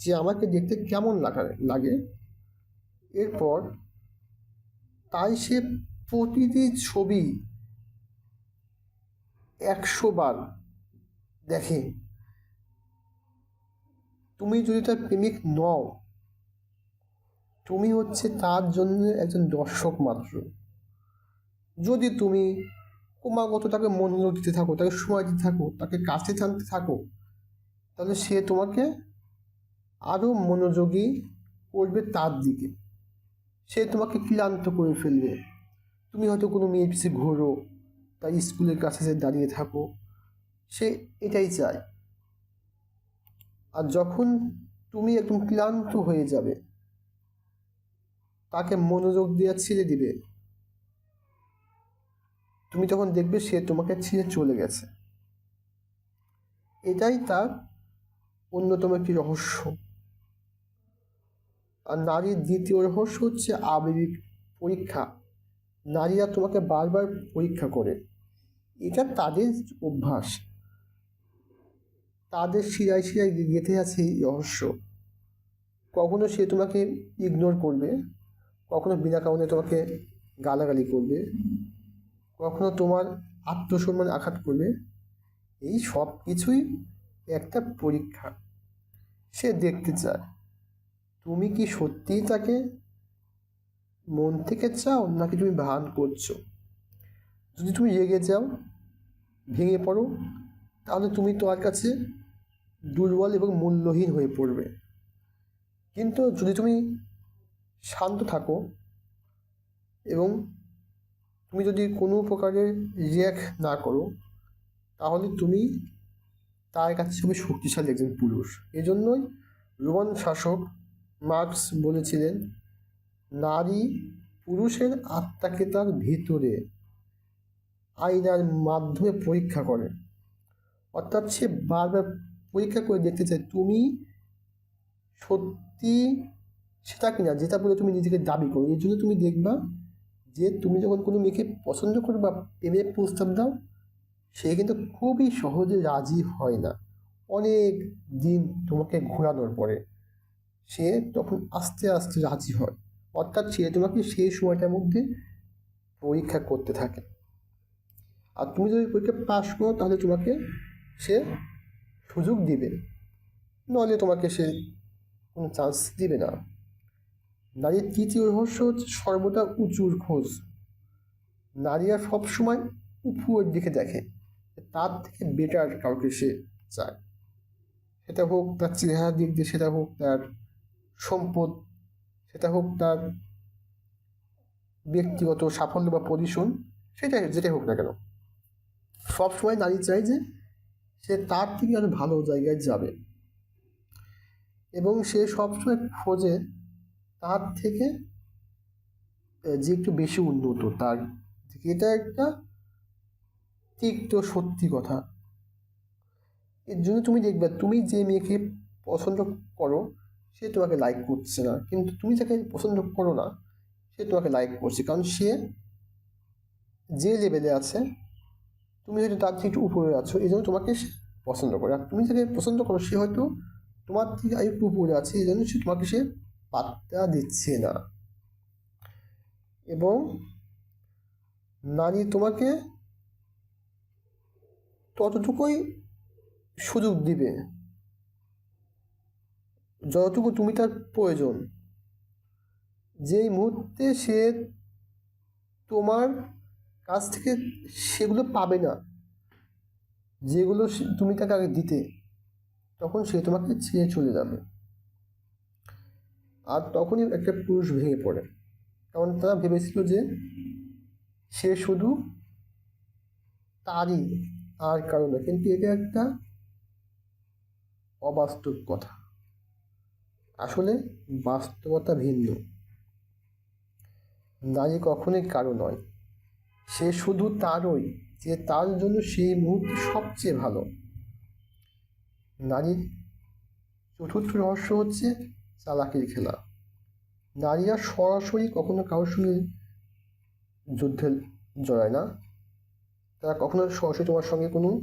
যে আমাকে দেখতে কেমন লাগা, লাগে। এরপর তাই সে প্রতিটি ছবি একশো বার দেখে। তুমি যদি তার প্রেমিক নও, তুমি হচ্ছে তার জন্য একজন দর্শক মাত্র। যদি তুমি ক্রমাগত তাকে মনোযোগ দিতে থাকো, তাকে সময় দিতে থাকো, তাকে কাছে টানতে থাকো, তাহলে সে তোমাকে আরও মনোযোগী করবে তার দিকে। সে তোমাকে ক্লান্ত করে ফেলবে। তুমি হয়তো কোনো মেয়ের পিছিয়ে ঘোরো, তাই স্কুলের কাছে যে দাঁড়িয়ে থাকো। সে এটাই চায়। আর যখন তুমি একদম ক্লান্ত হয়ে যাবে, তাকে মনোযোগ দেওয়া ছেড়ে দিবে। তুমি তখন দেখবে সে তোমাকে ছেড়ে চলে গেছে। এটাই তার অন্যতম একটি রহস্য। আর নারীর দ্বিতীয় রহস্য হচ্ছে আবেগিক পরীক্ষা। নারীরা তোমাকে বারবার পরীক্ষা করে। এটা তাদের অভ্যাস। তাদের শিরায় শিরায় গেঁথে আছে এই রহস্য। কখনো সে তোমাকে ইগনোর করবে, কখনো বিনা কারণে তোমাকে গালাগালি করবে, কখনো তোমার আত্মসম্মান আঘাত করবে। এই সব কিছুই একটা পরীক্ষা। সে দেখতে চায়। তুমি কি সত্যিই তাকে মন থেকে চাও নাকি তুমি ভান করছ? যদি তুমি রেগে যাও, ভেঙে পড়ো, তাহলে তুমি তোমার কাছে দুর্বল এবং মূল্যহীন হয়ে পড়বে। কিন্তু যদি তুমি শান্ত থাকো এবং তুমি যদি কোনো প্রকারের রিয়াক্ট না করো, তাহলে তুমি তার কাছে খুবই শক্তিশালী একজন পুরুষ। এই জন্যই রোমান শাসক মার্কস বলেছিলেন, নারী পুরুষের আত্মাকে তার ভিতরে, আয়নার মাধ্যমে পরীক্ষা করে। অর্থাৎ সে বারবার পরীক্ষা করে দেখতে চায়, তুমি সত্যি সেটা কিনা, যেটা বলে তুমি নিজেকে দাবি করো? এই জন্য তুমি দেখবা যে তুমি যখন কোনো মেয়েকে পছন্দ করো বা প্রেমের প্রস্তাব দাও, সে কিন্তু খুবই সহজে রাজি হয় না। অনেক দিন তোমাকে ঘোরানোর পরে। সে তখন আস্তে আস্তে রাজি হয়। অর্থাৎ সে তোমাকে সেই সময়টার মধ্যে পরীক্ষা করতে থাকে। আর তুমি যদি পরীক্ষা পাস করো, তাহলে তোমাকে সে সুযোগ দিবে। নইলে তোমাকে সে কোনো চান্স দিবে না। নারীর তৃতীয় রহস্য হচ্ছে সর্বদা উঁচুর খোঁজ। নারীরা সবসময় উপরের দিকে দেখে। তার থেকে বেটার কাউকে সে চায়। সেটা হোক তার চেহারা দিক দিয়ে, সেটা হোক তার সম্পদ, সেটা হোক তার ব্যক্তিগত সাফল্য বা পজিশন সেটাই যেটাই হোক না কেন। সবসময় নারী চায় যে সে তার থেকে আরও ভালো জায়গায় যাবে। এবং সে সবসময় খোঁজে তার থেকে যে একটু বেশি উন্নত, তার এটা একটা তিক্ত, সত্যি কথা। এর জন্য তুমি দেখবে, তুমি যে মেয়েকে পছন্দ করো সে তোমাকে লাইক করছে না। কিন্তু তুমি যাকে পছন্দ করো না, সে তোমাকে লাইক করছে। কারণ সে যে লেভেলে আছে, তুমি হয়তো তার থেকে একটু উপরে আছো, এই জন্য তোমাকে সে পছন্দ করে। আর তুমি যাকে পছন্দ করো, সে হয়তো তোমার থেকে আর একটু উপরে আছে, এই জন্য সে তোমাকে সে পাত্তা দিচ্ছে না। এবং নারী তোমাকে ততটুকুই সুযোগ দিবে। যতটুকু তুমি তার প্রয়োজন, যেই মুহূর্তে সে তোমার কাছ থেকে সেগুলো পাবে না, যেগুলো তুমি তাকে আগে দিতে, তখন সে তোমাকে ছেড়ে চলে যাবে। আর তখনই একটা পুরুষ ভেঙে পড়ে। কারণ তারা ভেবেছিল যে সে শুধু তারই আর কারণে কিন্তু এটা একটা অবাস্তব কথা। আসলে বাস্তবতা ভিন্ন। নারী কখনোই কারও নয়। সে শুধু তারই যে তার জন্য সেই মুহূর্তে সবচেয়ে ভালো। নারীর চতুর্থ রহস্য হচ্ছে চালাকির খেলা। নারীরা সরাসরি কখনো কারোর সঙ্গে যুদ্ধে জড়ায় না। তারা কখনো সরাসরি তোমার সঙ্গে কোনো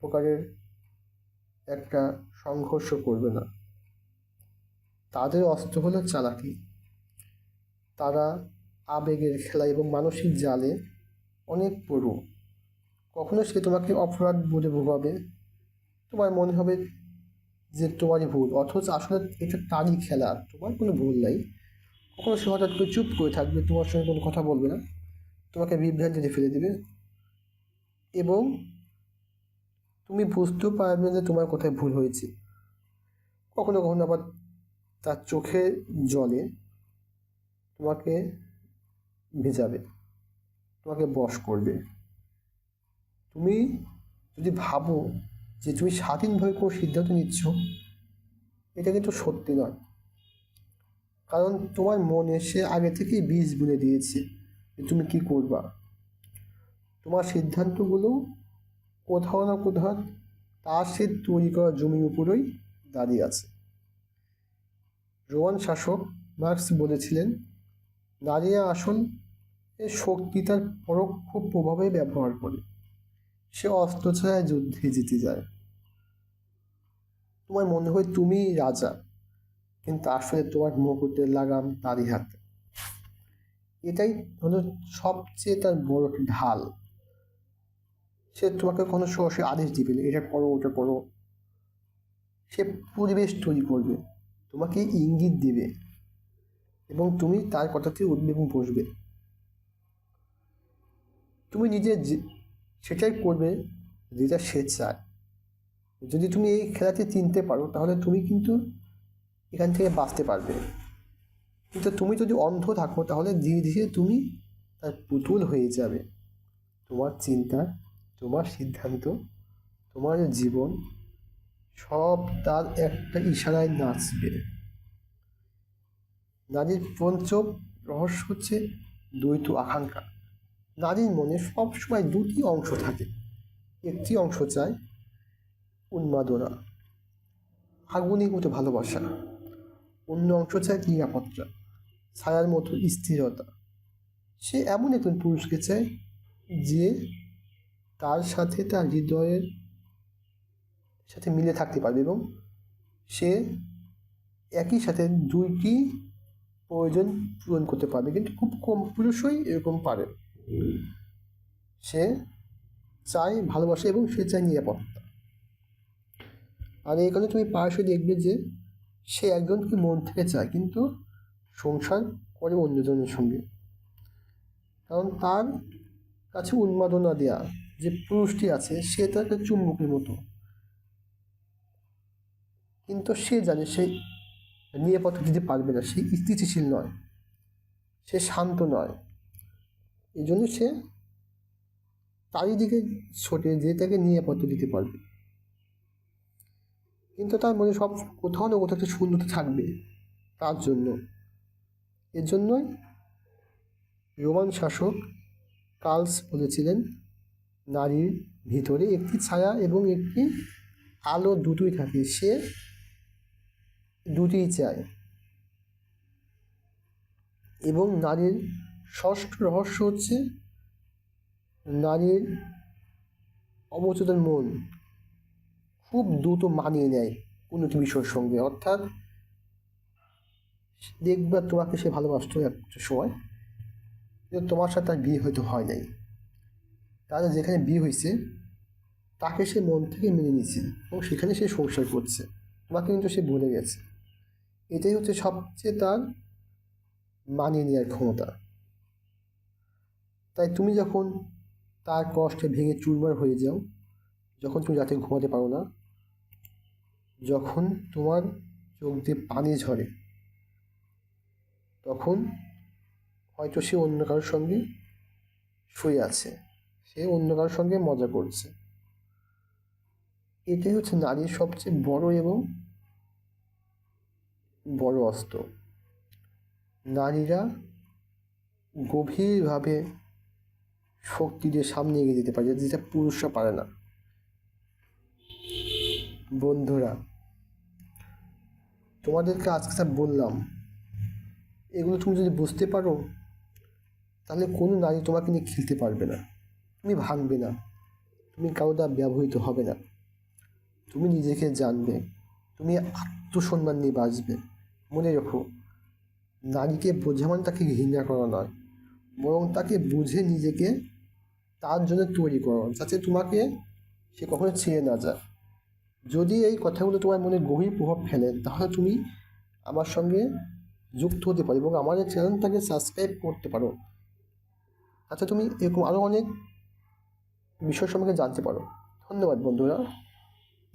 প্রকারের একটা সংঘর্ষ করবে না। তাদের অস্ত্র হলো চালাকি। তারা আবেগের খেলা এবং মানসিক জালে অনেক পড়ু। কখনো সে তোমাকে অপরাধ বলে ভোগাবে। তোমার মনে হবে যে তোমারই ভুল, অথচ আসলে এটা তারই খেলা, তোমার কোনো ভুল নাই। কখনো সে হঠাৎ করে চুপ করে থাকবে, তোমার সঙ্গে কোনো কথা বলবে না। তোমাকে বিভ্রান্তিতে ফেলে দেবে। এবং তুমি বুঝতেও পারবে যে তোমার কোথায় ভুল হয়েছে। কখনো কখনো আবার তার চোখে জলে তোমাকে ভেজাবে, তোমাকে বশ করবে। তুমি যদি ভাবো যে তুমি স্বাধীনভাবে কোনো সিদ্ধান্ত নিচ্ছ, এটা কিন্তু সত্যি নয়। কারণ তোমার মনে সে আগে থেকেই বীজ বুনে দিয়েছে যে তুমি কি করবা। তোমার সিদ্ধান্তগুলো কোথাও না কোথাও তার সে তৈরি করা জমির উপরেই দাঁড়িয়ে আছে। রোমান শাসক মার্কস বলেছিলেন, নারীরা আসল এ শক্তি তার পরোক্ষ প্রভাবে ব্যবহার করে। সে অস্ত্র ছাড়া যুদ্ধে জিতে যায়। তোমার মনে হয় তুমি রাজা, কিন্তু আসলে তোমার মুকুটের লাগাম তারই হাতে। এটাই হলো সবচেয়ে তার বড় ঢাল। সে তোমাকে কোনো সরাসরি আদেশ দিবে এটা করো, ওটা করো। সে পরিবেশ তৈরি করবে। তোমাকে ইঙ্গিত দিবে এবং তুমি তার কথাতে উঠবে এবং বসবে। তুমি নিজে সেটাই করবে যেটা সে চায়। যদি তুমি এই খেলাতে চিনতে পারো, তাহলে তুমি কিন্তু এখান থেকে বাঁচতে পারবে। কিন্তু তুমি যদি অন্ধ থাকো, তাহলে ধীরে ধীরে তুমি তার পুতুল হয়ে যাবে। তোমার চিন্তা, তোমার সিদ্ধান্ত, তোমার জীবন সব একটা ইশারায় নাচবে। নারীর পঞ্চম রহস্য হচ্ছে দ্বৈত আকাঙ্ক্ষা। নারীর মনে সবসময় দুটি অংশ থাকে। একটি অংশ চায় উন্মাদনা, আগুনের মতো ভালোবাসা। অন্য অংশ চায় নিরাপত্তা, ছায়ার মতো স্থিরতা। সে এমন একজন পুরুষকে চায় যে তার সাথে তার হৃদয়ের সাথে মিলে থাকতে পারবে এবং সে একই সাথে দুইটি প্রয়োজন পূরণ করতে পারবে। কিন্তু খুব কম পুরুষই এরকম পারে। সে চায় ভালোবাসা এবং সে চায় নিরাপত্তা। আর এখানে তুমি প্রায়শই দেখবে যে সে একজনকে মন থেকে চায়, কিন্তু সংসার করে অন্যজনের সঙ্গে। কারণ তার কাছে উন্মাদনা দেয়া যে পুরুষটি আছে, সে তার একটা চুম্বকের মতো কিন্তু সে জানে, সে নিরাপত্তা দিতে পারবে না, সে স্থিতিশীল নয়, সে শান্ত নয়। এই জন্য সে তারই দিকে ছোটে যে তাকে নিরাপত্তা দিতে পারবে। কিন্তু তার মনে সব কোথাও না কোথাও একটা শূন্যতা থাকবে তার জন্য। এর জন্যই রোমান শাসক কার্লস বলেছিলেন, নারীর ভিতরে একটি ছায়া এবং একটি আলো দুটোই থাকে। সে দুটিই চায় এবং নারীর ষষ্ঠ রহস্য হচ্ছে নারীর অবচেতন মন খুব দ্রুত মানিয়ে নেয় কোনো একটি বিষয়ের সঙ্গে। অর্থাৎ দেখবা তোমাকে সে ভালোবাসতো একটা সময় তোমার সাথে তার বিয়ে হয়তো হয় নাই। তাহলে যেখানে বিয়ে হয়েছে, তাকে সে মন থেকে মেনে নিয়েছে এবং সেখানে সে সংসার করছে। তোমাকে কিন্তু সে ভুলে গেছে। এটাই হচ্ছে সবচেয়ে তার মানিয়ে নেওয়ার ক্ষমতা। তাই তুমি যখন তার কষ্টে ভেঙে চুরমার হয়ে যাও, যখন তুমি রাতে ঘুমাতে পারো না, যখন তোমার চোখ দিয়ে পানি ঝরে, তখন হয়তো সে অন্য কারোর সঙ্গে শুয়ে আছে। সে অন্য কারোর সঙ্গে মজা করছে। এটাই হচ্ছে নারীর সবচেয়ে বড় এবং বড় অস্ত্র। নারীরা গভীরভাবে শক্তি দিয়ে সামনে এগিয়ে যেতে পারে, যেটা পুরুষরা পারে না। বন্ধুরা, তোমাদেরকে আজকে যা বললাম, এগুলো তুমি যদি বুঝতে পারো, তাহলে কোনো নারী তোমাকে নিয়ে খেলতে পারবে না। তুমি ভাঙবে না। তুমি কারও দ্বারা ব্যবহৃত হবে না। তুমি নিজেকে জানবে। তুমি আত্মসম্মান নিয়ে বাঁচবে। মনে রেখো নারীকে বোঝা মানে তাকে ঘৃণা করা নয়, বরং তাকে বুঝে নিজেকে তার জন্য তৈরি করো, যাতে তোমাকে সে কখনো ছেড়ে না যায়। যদি এই কথাগুলো তোমার মনে গভীর প্রভাব ফেলে, তাহলে তুমি আমার সঙ্গে যুক্ত হতে পারো এবং আমার এই চ্যানেলটাকে সাবস্ক্রাইব করতে পারো। তাতে তুমি এরকম আরও অনেক বিষয় সম্পর্কে জানতে পারো। ধন্যবাদ বন্ধুরা।